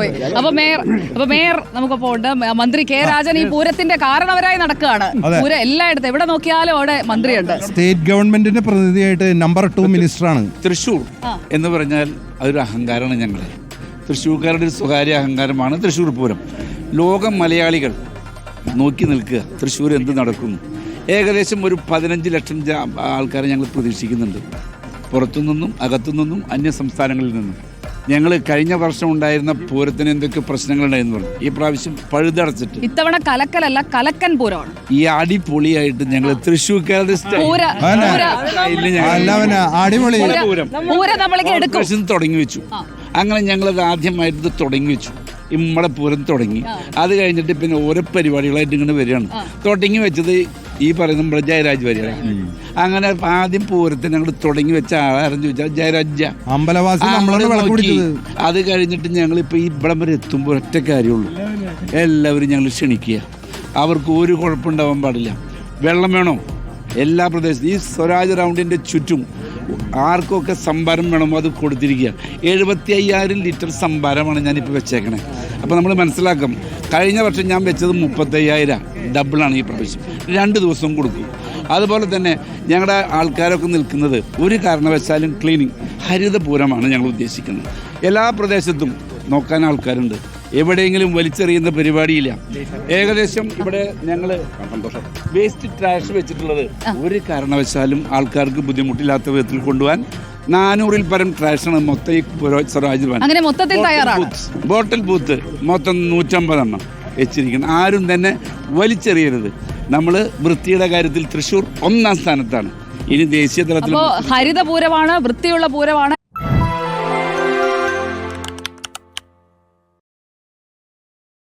പോയി. അപ്പൊ മേയർ അപ്പൊ മേയർ നമുക്കപ്പോ ഉണ്ട്. മന്ത്രി കെ രാജൻ ഈ പൂരത്തിന്റെ കാരണവരായി നടക്കുകയാണ്. പൂരം എല്ലായിടത്തും എവിടെ നോക്കിയാലും അവിടെ മന്ത്രിയുണ്ട്. സ്റ്റേറ്റ് ഗവൺമെന്റിന്റെ പ്രതിനിധിയായിട്ട് നമ്പർ ടു മിനിസ്റ്ററാണ്. തൃശൂർ എന്ന് പറഞ്ഞാൽ അതൊരു അഹങ്കാരമാണ് ഞങ്ങളെ. തൃശ്ശൂർക്കാരുടെ ഒരു സ്വകാര്യ അഹങ്കാരമാണ് തൃശ്ശൂർ പൂരം. ലോകം മലയാളികൾ നോക്കി നിൽക്കുക തൃശ്ശൂർ എന്ത് നടക്കുന്നു. ഏകദേശം ഒരു പതിനഞ്ച് ലക്ഷം ആൾക്കാരെ ഞങ്ങൾ പ്രതീക്ഷിക്കുന്നുണ്ട്. പുറത്തുനിന്നും അകത്തുനിന്നും അന്യ സംസ്ഥാനങ്ങളിൽ നിന്നും. ഞങ്ങൾ കഴിഞ്ഞ വർഷം ഉണ്ടായിരുന്ന പൂരത്തിന് എന്തൊക്കെ പ്രശ്നങ്ങളുണ്ടായിരുന്നു പറഞ്ഞു. ഈ പ്രാവശ്യം പഴുതടച്ചിട്ട്. ഇത്തവണ കലക്കലല്ല കലക്കൻ പൂരമാണ്. ഈ അടിപൊളിയായിട്ട് ഞങ്ങൾ തൃശ്ശൂർക്കാരുടെ പൂര പൂര. അടിപൊളി. പൂര. നമ്മൾക്ക് എടുക്കും. പ്രശ്നം തുടങ്ങി വെച്ചു. അങ്ങനെ ഞങ്ങളത് ആദ്യമായിട്ട് ഇത് തുടങ്ങി വെച്ചു. ഇമ്മടെ പൂരം തുടങ്ങി. അത് കഴിഞ്ഞിട്ട് പിന്നെ ഓരോ പരിപാടികളായിട്ട് ഇങ്ങനെ വരികയാണ്. തുടങ്ങി വെച്ചത് ഈ പറയുന്ന നമ്മുടെ ജയരാജ് വരികയാണ് അങ്ങനെ ആദ്യം പൂരത്തിന് ഞങ്ങൾ തുടങ്ങി വെച്ച ആളാരെന്ന് ചോദിച്ചാൽ ജയരാജ. അമ്പലവാസി അത് കഴിഞ്ഞിട്ട് ഞങ്ങൾ ഇപ്പൊ ഇവിടം വരെ എത്തുമ്പോൾ ഒറ്റ കാര്യമുള്ളൂ. എല്ലാവരും ഞങ്ങൾ ക്ഷണിക്കുക. അവർക്ക് ഒരു കുഴപ്പമുണ്ടാവാൻ പാടില്ല. വെള്ളം വേണോ? എല്ലാ പ്രദേശത്തും. ഈ സ്വരാജ് റൗണ്ടിന്റെ ചുറ്റും ആർക്കൊക്കെ സംഭാരം വേണമോ അത് കൊടുത്തിരിക്കുക എഴുപത്തി അയ്യായിരം ലിറ്റർ സംഭാരമാണ് ഞാനിപ്പോൾ വെച്ചേക്കണേ. അപ്പോൾ നമ്മൾ മനസ്സിലാക്കും കഴിഞ്ഞ വർഷം ഞാൻ വെച്ചത് മുപ്പത്തയ്യായിരം ഡബിളാണ് ഈ പ്രാവശ്യം. രണ്ട് ദിവസം കൊടുക്കും. അതുപോലെ തന്നെ ഞങ്ങളുടെ ആൾക്കാരൊക്കെ നിൽക്കുന്നത് ഒരു കാരണവശാലും ക്ലീനിങ് ഹരിതപൂരമാണ് ഞങ്ങൾ ഉദ്ദേശിക്കുന്നത്. എല്ലാ പ്രദേശത്തും നോക്കാൻ ആൾക്കാരുണ്ട്. എവിടെയെങ്കിലും വലിച്ചെറിയുന്ന പരിപാടിയില്ല. ഏകദേശം ഇവിടെ ഞങ്ങൾ വേസ്റ്റ് ട്രാഷ് വെച്ചിട്ടുള്ളത്. ഒരു കാരണവശാലും ആൾക്കാർക്ക് ബുദ്ധിമുട്ടില്ലാത്ത വിധത്തിൽ കൊണ്ടുപോകാൻ നാനൂറിൽ പരം ട്രാഷാണ് മൊത്തം ഈ പുരോ- സ്വരാജ് ഭവൻ. അങ്ങനെ മൊത്തത്തിൽ ബോട്ടിൽ തയ്യാറാണ്. ബൂത്ത്. ബോട്ടിൽ ബൂത്ത് മൊത്തം നൂറ്റമ്പതെണ്ണം വെച്ചിരിക്കണം ആരും തന്നെ വലിച്ചെറിയരുത്. നമ്മൾ വൃത്തിയുടെ കാര്യത്തിൽ തൃശ്ശൂർ ഒന്നാം സ്ഥാനത്താണ്. ഇനി ദേശീയ തലത്തിൽ ഹരിതപൂരമാണ് ഹരിത പൂരമാണ് വൃത്തിയുള്ള പൂരമാണ്